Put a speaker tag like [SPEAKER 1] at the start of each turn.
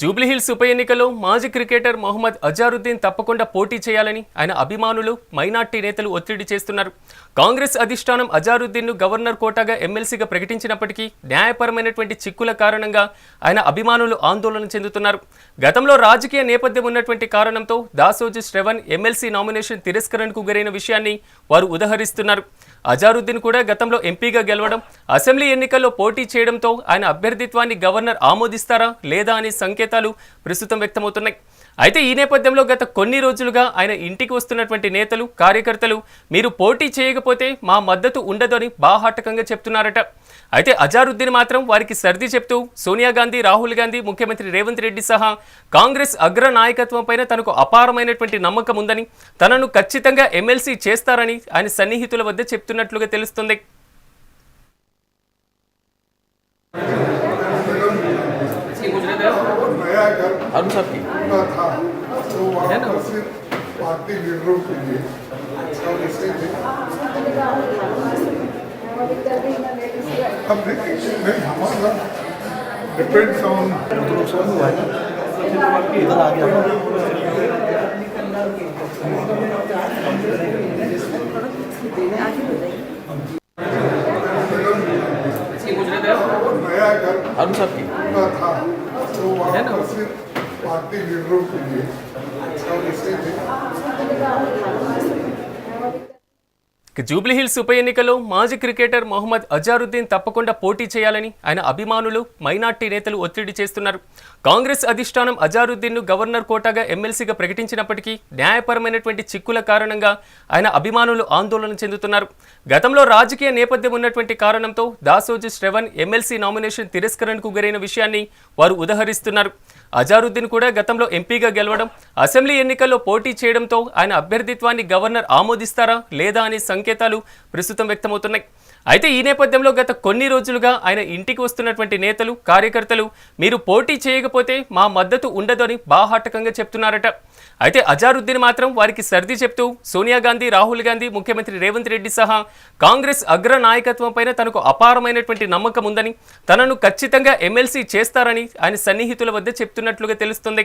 [SPEAKER 1] జూబ్లీహిల్స్ ఉప ఎన్నికలో మాజీ క్రికెటర్ మొహమ్మద్ అజారుద్దీన్ తప్పకుండా పోటీ చేయాలని ఆయన అభిమానులు మైనార్టీ నేతలు ఒత్తిడి చేస్తున్నారు. కాంగ్రెస్ అధిష్టానం అజారుద్దీన్ను గవర్నర్ కోటాగా ఎమ్మెల్సీగా ప్రకటించినప్పటికీ న్యాయపరమైనటువంటి చిక్కుల కారణంగా ఆయన అభిమానులు ఆందోళన చెందుతున్నారు. గతంలో రాజకీయ నేపథ్యం ఉన్నటువంటి కారణంతో దాసోజు శ్రవణ్ ఎమ్మెల్సీ నామినేషన్ తిరస్కరణకు గురైన విషయాన్ని వారు ఉదహరిస్తున్నారు. అజారుద్దీన్ కూడా గతంలో ఎంపీగా గెలవడం అసెంబ్లీ ఎన్నికల్లో పోటీ చేయడంతో ఆయన అభ్యర్థిత్వాన్ని గవర్నర్ ఆమోదిస్తారా లేదా అనే సంకేతాలు ప్రస్తుతం వ్యక్తమవుతున్నాయి. అయితే ఈ నేపథ్యంలో గత కొన్ని రోజులుగా ఆయన ఇంటికి వస్తున్నటువంటి నేతలు కార్యకర్తలు మీరు పోటీ చేయకపోతే మా మద్దతు ఉండదని బాహాటకంగా చెప్తున్నారట. అయితే అజారుద్దీన్ మాత్రం వారికి సర్ది చెప్తూ సోనియా గాంధీ రాహుల్ గాంధీ ముఖ్యమంత్రి రేవంత్ రెడ్డి సహా కాంగ్రెస్ అగ్ర నాయకత్వం పైన తనకు అపారమైనటువంటి నమ్మకం ఉందని తనను ఖచ్చితంగా ఎమ్మెల్సీ చేస్తారని ఆయన సన్నిహితుల వద్ద చెప్తున్నట్లుగా తెలుస్తుంది.
[SPEAKER 2] नया घर।
[SPEAKER 3] अरुण साहब की?
[SPEAKER 2] पूरा था। तो वहाँ पर सिर्फ़ पार्टी लीडरों के लिए। इसे भी अब नहीं हमारा डिपेंड्स ऑन
[SPEAKER 3] इधर आ गया की?
[SPEAKER 2] था। So one person, party leader of India, now
[SPEAKER 1] listen. Jubilee Hills ఉప ఎన్నికలో మాజీ క్రికెటర్ మొహమ్మద్ అజారుద్దీన్ తప్పకుండా పోటీ చేయాలని ఆయన అభిమానులు మైనార్టీ నేతలు ఒత్తిడి చేస్తున్నారు. కాంగ్రెస్ అధిష్టానం అజారుద్దీన్ను గవర్నర్ కోటాగా ఎమ్మెల్సీగా ప్రకటించినప్పటికీ న్యాయపరమైనటువంటి చిక్కుల కారణంగా ఆయన అభిమానులు ఆందోళన చెందుతున్నారు. గతంలో రాజకీయ నేపథ్యం ఉన్నటువంటి కారణంతో దాసోజీ శ్రవణ్ ఎమ్మెల్సీ నామినేషన్ తిరస్కరణకు గురైన విషయాన్ని వారు ఉదహరిస్తున్నారు. అజారుద్దీన్ కూడా గతంలో ఎంపీగా గెలవడం అసెంబ్లీ ఎన్నికల్లో పోటీ చేయడంతో ఆయన అభ్యర్థిత్వాన్ని గవర్నర్ ఆమోదిస్తారా లేదా అనే సంకేతాలు ప్రస్తుతం వ్యక్తమవుతున్నాయి. అయితే ఈ నేపథ్యంలో గత కొన్ని రోజులుగా ఆయన ఇంటికి వస్తున్నటువంటి నేతలు కార్యకర్తలు మీరు పోటీ చేయకపోతే మా మద్దతు ఉండదు అని బాహాటకంగా చెప్తున్నారట. అయితే అజారుద్దీన్ మాత్రం వారికి సర్ది చెప్తూ సోనియా గాంధీ రాహుల్ గాంధీ ముఖ్యమంత్రి రేవంత్ రెడ్డి సహా కాంగ్రెస్ అగ్ర నాయకత్వంపైన తనకు అపారమైనటువంటి నమ్మకం ఉందని తనను ఖచ్చితంగా ఎమ్మెల్సీ చేస్తారని ఆయన సన్నిహితుల వద్ద చెప్తున్నట్లుగా తెలుస్తుంది.